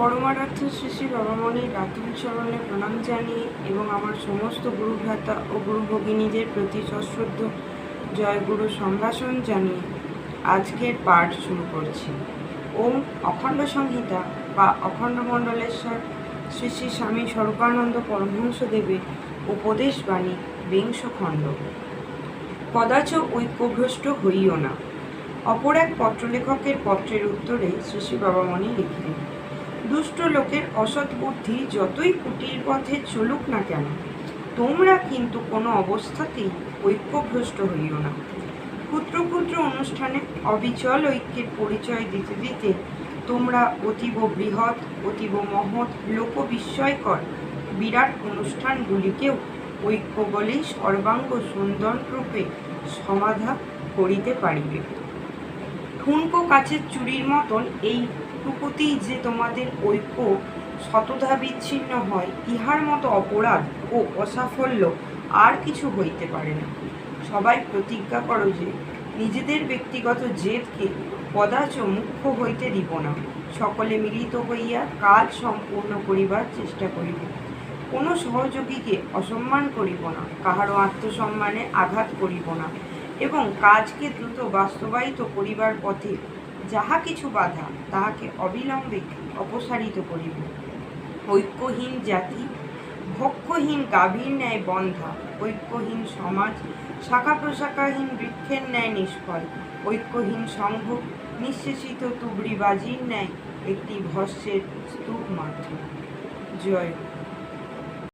পরমারাধ্য শ্রী শ্রী বাবামণির রাতুল চরণে প্রণাম জানিয়ে এবং আমার সমস্ত গুরু ভ্রাতা ও গুরু ভগিনীদের প্রতি সশ্রদ্ধ জয় গুরু সম্ভাষণ জানিয়ে আজকের পাঠ শুরু করছি। ওম অখণ্ড সংহিতা বা অখণ্ড মণ্ডলেশ্বর শ্রী শ্রী স্বামী স্বরূপানন্দ পরমহংস দেবের উপদেশ বাণী বিংশ খণ্ড কদাচ ঐক্যভ্রষ্ট হইও না। অপর এক পত্রলেখকের পত্রের উত্তরে শ্রী শ্রী বাবামণি লিখিলেন দুষ্ট লোকের অসৎ বুদ্ধি যতই কুটির পথে চলুক না কেন, তোমরা কিন্তু কোনো অবস্থাতেই ঐক্যভ্রষ্ট হইও না। ক্ষুদ্র ক্ষুদ্র অনুষ্ঠানে অবিচল ঐক্যের পরিচয় দিতে দিতে তোমরা অতীব বৃহৎ, অতীব মহৎ, লোকবিস্ময়কর বিরাট অনুষ্ঠানগুলিকেও ঐক্য বলেই সর্বাঙ্গ সুন্দররূপে সমাধা করিতে পারিবে। ঠুনকো কাছের চুরির মতন এইটুকুতেই যে তোমাদের ঐক্য শতধা বিচ্ছিন্ন হয়, ইহার মতো অপরাধ ও অসাফল্য আর কিছু হইতে পারে না। সবাই প্রতিজ্ঞা করো যে, নিজেদের ব্যক্তিগত জেদকে কদাচ মুখ্য হইতে দিব না। সকলে মিলিত হইয়া কাজ সম্পূর্ণ করিবার চেষ্টা করিব। কোনো সহযোগীকে অসম্মান করিব না, কাহারও আত্মসম্মানে আঘাত করিব না এবং কাজকে দ্রুত বাস্তবায়িত করিবার পথে যাহা কিছু বাধা, তাহাকে অবিলম্বে অপসারিত করিব ঐক্যহীন জাতি, ভক্ষহীন গাভীর ন্যায় বন্ধা, ঐক্যহীন সমাজ শাখা প্রশাখাহীন বৃক্ষের ন্যায় নিষ্ফল, ঐক্যহীন সংঘ, নিঃশেষিত তুবড়ি বাজির ন্যায় একটি ভস্যের স্তূপ মাত্র জয়।